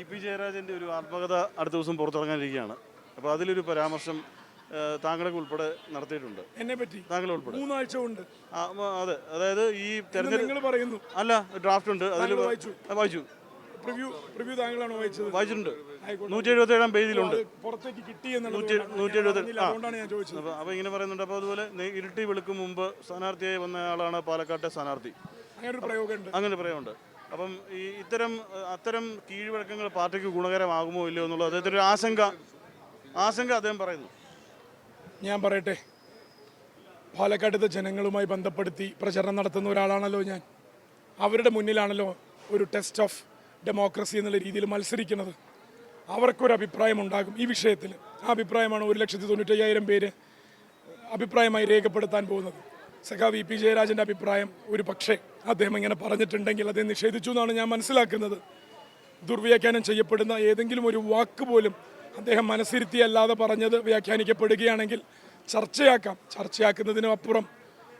E P ജയരാജന്റെ ഒരു ആത്മകഥ അടുത്ത ദിവസം പുറത്തിറങ്ങാനിരിക്കുകയാണ് അപ്പോൾ അതിലൊരു പരാമർശം താങ്കളെ താങ്കളൊക്കെ ഉൾപ്പെടെ നടത്തിയിട്ടുണ്ട്. എന്നെ പറ്റി? താങ്കൾ ഉൾപ്പെടെ? മൂന്നാഴ്ച ഉണ്ട് അതെ. അതായത് ഈ തെരഞ്ഞെടുപ്പ് പറയുന്നു. അല്ല ഡ്രാഫ്റ്റ് ഉണ്ട്. അതിൽ വായിച്ചു? വായിച്ചു. പ്രിവ്യൂ പ്രിവ്യൂ താങ്കളാണോ വായിച്ചത്. വായിച്ചിട്ടുണ്ട്. നൂറ്റി എഴുപത്തി ഏഴാം പേജിലുണ്ട് പുറത്തേക്ക് കിട്ടി നൂറ്റി ഞാൻ എഴുപത്തി അതുകൊണ്ടാണ് ഞാൻ ചോദിച്ചത്. അപ്പോൾ അപ്പോൾ ഇങ്ങനെ പറയുന്നുണ്ട്. അപ്പോൾ അതുപോലെ ഇരുട്ടി വെളുക്കും മുമ്പ് സ്ഥാനാർത്ഥിയായി വന്ന ആളാണ് പാലക്കാട്ടെ സ്ഥാനാർത്ഥി. അങ്ങനെ ഒരു പ്രയോഗമുണ്ട്. അങ്ങനെ പറയുന്നുണ്ട് അപ്പം ഈ ഇത്തരം അത്തരം കീഴ്വഴക്കങ്ങൾ പാർട്ടിക്ക് ഗുണകരമാകുമോ ഇല്ലയോ എന്നുള്ളത് അദ്ദേഹത്തിന് ഒരു ആശങ്ക ആശങ്ക അദ്ദേഹം പറയുന്നു. ഞാൻ പറയട്ടെ. പാലക്കാട്ടത്തെ ജനങ്ങളുമായി ബന്ധപ്പെടുത്തി പ്രചരണം നടത്തുന്ന ഒരാളാണല്ലോ ഞാൻ. അവരുടെ മുന്നിലാണല്ലോ ഒരു ടെസ്റ്റ് ഓഫ് ഡെമോക്രസി എന്നുള്ള രീതിയിൽ മത്സരിക്കുന്നത്. അവർക്കൊരു അഭിപ്രായം ഉണ്ടാകും ഈ വിഷയത്തിൽ. ആ അഭിപ്രായമാണ് ഒരു ലക്ഷത്തി തൊണ്ണൂറ്റയ്യായിരം പേര് അഭിപ്രായമായി രേഖപ്പെടുത്താൻ പോകുന്നത്. സഖാ വി പി ജയരാജന്റെ അഭിപ്രായം ഒരു പക്ഷേ അദ്ദേഹം ഇങ്ങനെ പറഞ്ഞിട്ടുണ്ടെങ്കിൽ അതേ നിഷേധിച്ചു എന്നാണ് ഞാൻ മനസ്സിലാക്കുന്നത്. ദുർവ്യാഖ്യാനം ചെയ്യപ്പെടുന്ന ഏതെങ്കിലും ഒരു വാക്ക് പോലും അദ്ദേഹം മനസ്സിരുത്തി അല്ലാതെ പറഞ്ഞത് വ്യാഖ്യാനിക്കപ്പെടുകയാണെങ്കിൽ ചർച്ചയാക്കാം. ചർച്ചയാക്കുന്നതിനും അപ്പുറം.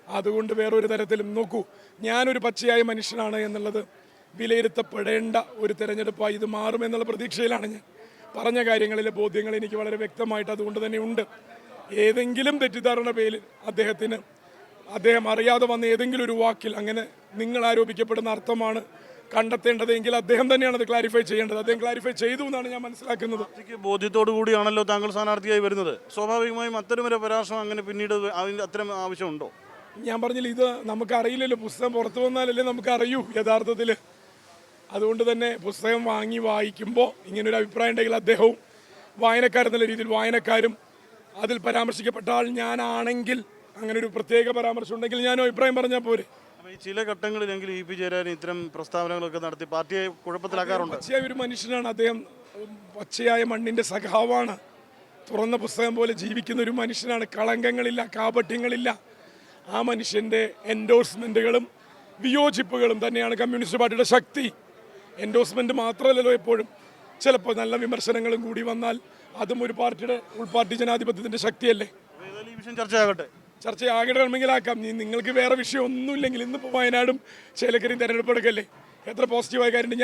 അതുകൊണ്ട് വേറൊരു തരത്തിലും നോക്കൂ. ഞാനൊരു പച്ചയായ മനുഷ്യനാണ് എന്നുള്ളത് വിലയിരുത്തപ്പെടേണ്ട ഒരു തിരഞ്ഞെടുപ്പായി ഇത് മാറുമെന്നുള്ള പ്രതീക്ഷയിലാണ് ഞാൻ. പറഞ്ഞ കാര്യങ്ങളിലെ ബോധ്യങ്ങൾ എനിക്ക് വളരെ വ്യക്തമായിട്ട് അതുകൊണ്ട് തന്നെ ഉണ്ട്. ഏതെങ്കിലും തെറ്റിദ്ധാരണ പേരിൽ അദ്ദേഹത്തിന് അദ്ദേഹം അറിയാതെ വന്ന ഏതെങ്കിലും ഒരു വാക്കിൽ അങ്ങനെ നിങ്ങൾ ആരോപിക്കപ്പെടുന്ന അർത്ഥമാണ് കണ്ടെത്തേണ്ടത് എങ്കിൽ അദ്ദേഹം തന്നെയാണ് അത് ക്ലാരിഫൈ ചെയ്യേണ്ടത്. അദ്ദേഹം ക്ലാരിഫൈ ചെയ്തു എന്നാണ് ഞാൻ മനസ്സിലാക്കുന്നത്. ബോധ്യത്തോടു കൂടിയാണല്ലോ താങ്കൾ സ്ഥാനാർത്ഥിയായി വരുന്നത്. സ്വാഭാവികമായും അത്തരം ഒരു പരാമർശം അങ്ങനെ പിന്നീട് അത്തരം ആവശ്യമുണ്ടോ? ഞാൻ പറഞ്ഞില്ല ഇത് നമുക്ക് അറിയില്ലല്ലോ. പുസ്തകം പുറത്തു വന്നാലല്ലേ നമുക്ക് അറിയൂ യഥാർത്ഥത്തിൽ അതുകൊണ്ട് തന്നെ പുസ്തകം വാങ്ങി വായിക്കുമ്പോൾ ഇങ്ങനൊരു അഭിപ്രായം ഉണ്ടെങ്കിൽ അദ്ദേഹവും വായനക്കാരെന്നുള്ള രീതിയിൽ വായനക്കാരും അതിൽ പരാമർശിക്കപ്പെട്ട ആൾ ഞാനാണെങ്കിൽ അങ്ങനെ ഒരു പ്രത്യേക പരാമർശം ഉണ്ടെങ്കിൽ ഞാൻ അഭിപ്രായം പറഞ്ഞാൽ പോരെ. ചില ഘട്ടങ്ങളിലെങ്കിലും ഇ പി ജയരാജൻ ഇത്തരം പ്രസ്താവനകളൊക്കെ നടത്തി പാർട്ടിയെ കുഴപ്പത്തിലാക്കാറുണ്ട്? പച്ചയായ ഒരു മനുഷ്യനാണ്. അദ്ദേഹം പച്ചയായ മണ്ണിന്റെ സഖാവാണ്. തുറന്ന പുസ്തകം പോലെ ജീവിക്കുന്ന ഒരു മനുഷ്യനാണ്. കളങ്കങ്ങളില്ല കാപട്യങ്ങളില്ല. ആ മനുഷ്യന്റെ എൻഡോഴ്സ്മെന്റുകളും വിയോജിപ്പുകളും തന്നെയാണ് കമ്മ്യൂണിസ്റ്റ് പാർട്ടിയുടെ ശക്തി. എൻഡോഴ്സ്മെന്റ് മാത്രമല്ലല്ലോ എപ്പോഴും. ചിലപ്പോൾ നല്ല വിമർശനങ്ങളും കൂടി വന്നാൽ അതും ഒരു പാർട്ടിയുടെ ഉൾപാർട്ടി ജനാധിപത്യത്തിന്റെ ശക്തിയല്ലേ? ചർച്ചയാകട്ടെ. ചർച്ച ആകണമെങ്കിലാക്കാം നിങ്ങൾക്ക് വേറെ വിഷയം ഒന്നുമില്ലെങ്കിൽ ഇന്നിപ്പോൾ വയനാടും ചേലക്കരയും തെരഞ്ഞെടുപ്പ് എടുക്കല്ലേ? എത്ര പോസിറ്റീവായ കാര്യം